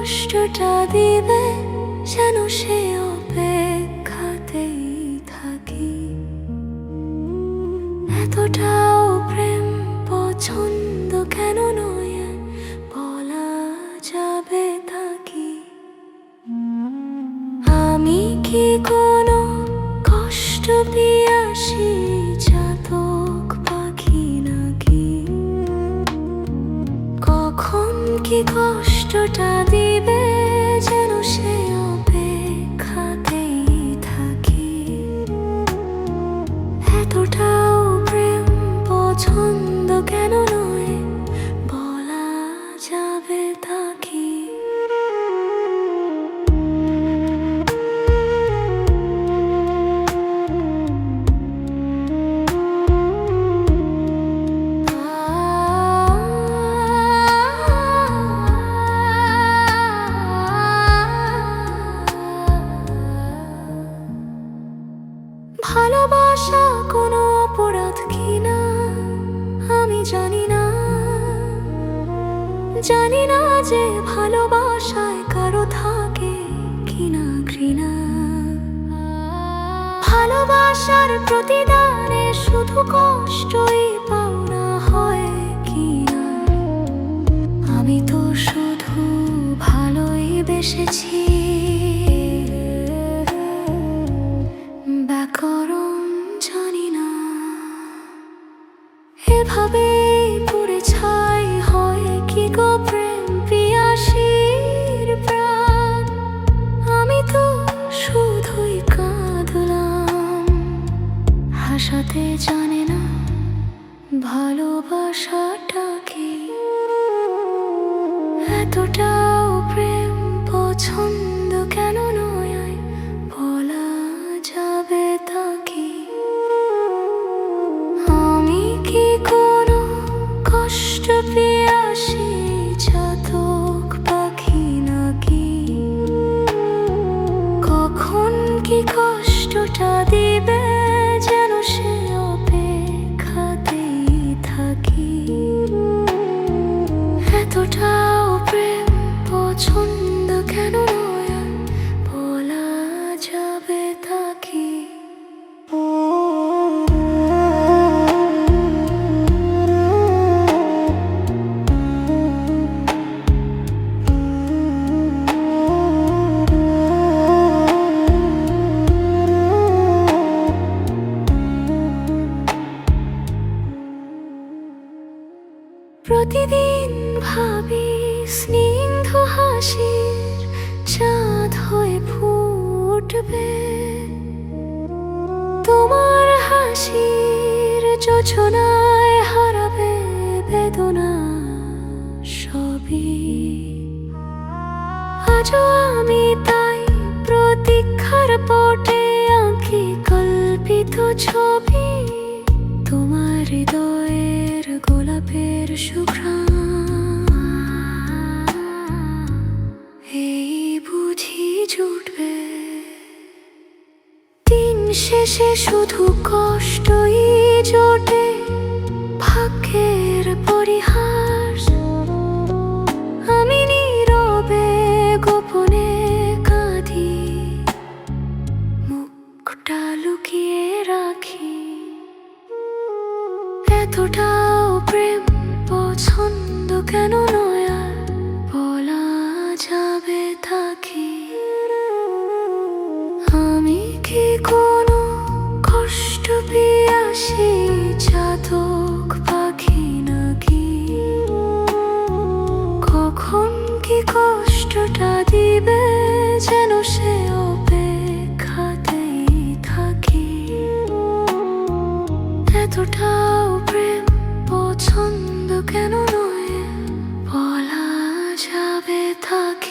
কষ্টটা দিবে যেন সে অপেক্ষাতেই থাকি। এতটাও প্রেম পছন্দ কেন নয়? কষ্টটা দিবে যেন সে অপেক্ষাতেই থাকি। এতটাও ভালোবাসা কোনো অপরাধ কিনা? আমি জানি না। জানি না যে ভালোবাসায় কারও থাকে কিনা ঘৃণা। ভালোবাসার প্রতিদানে শুধু কষ্টই হাসাতে জানে না ভালোবাসাটা কি এতটাও প্রেম পছন্দ কেন নয় বলা যাবে তাকে? আমি কি কোনো কষ্ট পেয়াসি জাতক পাখি নাকি? কখন কি কষ্টটা দিবে? এতটাও প্রেম পছন্দ কেন নয়? প্রতিদিন ভাবি স্নিগ্ধ হাসির চাঁদ হয়ে ফুটবে। তোমার হাসির যোজনায় হারাবে বেদনা সবই। আজও আমি তাই প্রতীক্ষার পটে আঁকি কল্পিত ছবি। তোমার হৃদয়ের এই বুঝি জুটবে। দিন শেষে শুধু কষ্টই জোটে। ভাগ্যের পরিহাস। আমি নীরবে গোপনে কাঁদি। মুখটা লুকিয়ে রাখি। এতটাও প্রেম পছন্দ কেন নয় বলা যাবে তাকে আমি কি কোনো কষ্ট পিয়াসি জাতক পাখি নাকি? কখন কি কষ্টটা দিবে যেন সে পছন্দ